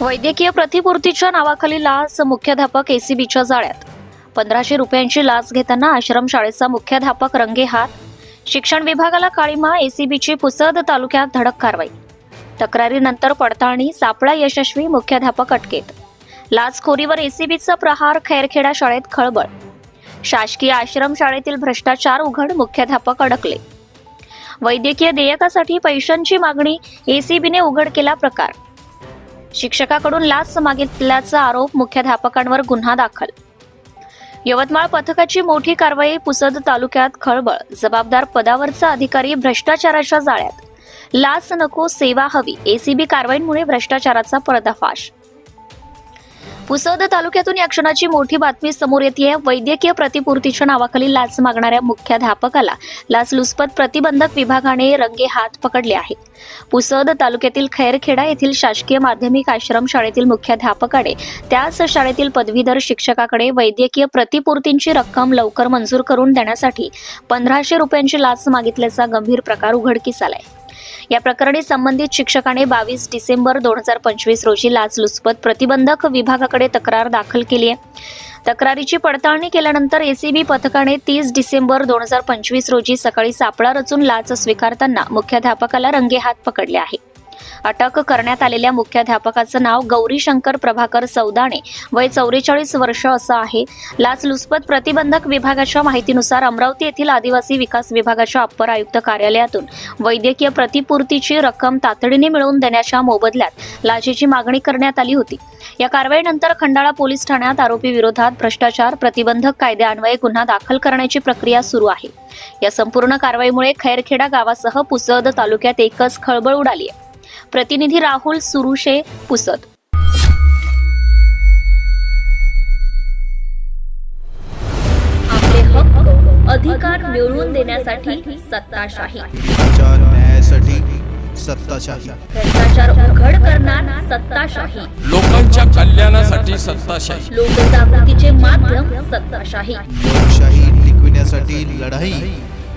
वैद्यकीय प्रतिपूर्तीच्या नावाखाली लाच मुख्याध्यापक एसीबीच्या जाळ्यात. पंधराशे रुपयांची लाच घेताना आश्रमशाळेचा मुख्याध्यापक रंगेहात शिक्षण विभागाला काळीमा एसीबीची पुसद तालुक्यात धडक कारवाई. तक्रारीनंतर पडताळणी सापळा यशस्वी मुख्याध्यापक अटकेत. लाचखोरीवर एसीबीचा प्रहार खैरखेडा शाळेत खळबळ. शासकीय आश्रमशाळेतील भ्रष्टाचार उघड मुख्याध्यापक अडकले. वैद्यकीय देयकासाठी पैशांची मागणी एसीबीने उघड केला प्रकार. शिक्षकाकडून लाच मागितल्याचा आरोप मुख्याध्यापकांवर गुन्हा दाखल. यवतमाळ पथकाची मोठी कारवाई पुसद तालुक्यात खळबळ. जबाबदार पदावरचा अधिकारी भ्रष्टाचाराच्या जाळ्यात. लाच नको सेवा हवी. एसीबी कारवाईमुळे भ्रष्टाचाराचा पर्दाफाश. पुसद तालुक्यातून या क्षणाची मोठी बातमी समोर येते. वैद्यकीय प्रतिपूर्तीच्या नावाखाली लाच मागणाऱ्या मुख्याध्यापकाला लाचलुचपत प्रतिबंधक विभागाने रंगे हात पकडले आहे पुसद तालुक्यातील खैरखेडा येथील शासकीय माध्यमिक आश्रम शाळेतील मुख्याध्यापकाने त्याच शाळेतील पदवीधर शिक्षकाकडे वैद्यकीय प्रतिपूर्तींची रक्कम लवकर मंजूर करून देण्यासाठी पंधराशे रुपयांची लाच मागितल्याचा गंभीर प्रकार उघडकीस आलाय. या प्रकरणी संबंधित शिक्षकाने बावीस डिसेंबर दोन हजार पंचवीस रोजी लाचलुचपत प्रतिबंधक विभागाकडे तक्रार दाखल केली आहे. तक्रारीची पडताळणी केल्यानंतर एसीबी पथकाने तीस डिसेंबर दोन हजार पंचवीस रोजी सकाळी सापळा रचून लाच स्वीकारताना मुख्याध्यापकाला रंगेहात पकडले आहे. अटक करण्यात आलेल्या मुख्याध्यापकाचं नाव गौरी शंकर प्रभाकर सौदाणे. वय चौवेचाळीस वर्ष असं आहे. लाचलुचपत प्रतिबंधक विभागाच्या माहितीनुसार अमरावती येथील आदिवासी विकास विभागाच्या अप्पर आयुक्त कार्यालयातून वैद्यकीय प्रतिपूर्तीची रक्कम तातडीने मिळवून देण्याच्या मोबदल्यात लाचेची मागणी करण्यात आली होती. या कारवाईनंतर खंडाळा पोलीस ठाण्यात आरोपी विरोधात भ्रष्टाचार प्रतिबंधक कायद्यान्वये गुन्हा दाखल करण्याची प्रक्रिया सुरू आहे. या संपूर्ण कारवाईमुळे खैरखेडा गावासह पुसद तालुक्यात एकच खळबळ उडाली आहे. प्रतिनिधी राहुल सुरुशे आपले हक्क अधिकार मिळवून देण्यासाठी सत्ताशाही. न्यायासाठी सत्ताशाही. भ्रष्टाचार उघड करणार सत्ताशाही. लोकांच्या कल्याणासाठी सत्ताशाही. लोकजागृतीचे माध्यम सत्ताशाही. लोकशाही टिकविण्यासाठी लढाई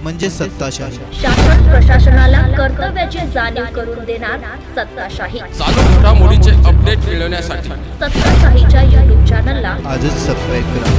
म्हणजे सत्ताशाही. शासन प्रशासनाला कर्तव्याची जाणीव करून देणार सत्ताशाही. चालू घडामोडीचे अपडेट मिळवण्यासाठी. सत्ताशाहीच्या युट्यूब चॅनलला आजच सबस्क्राईब करा.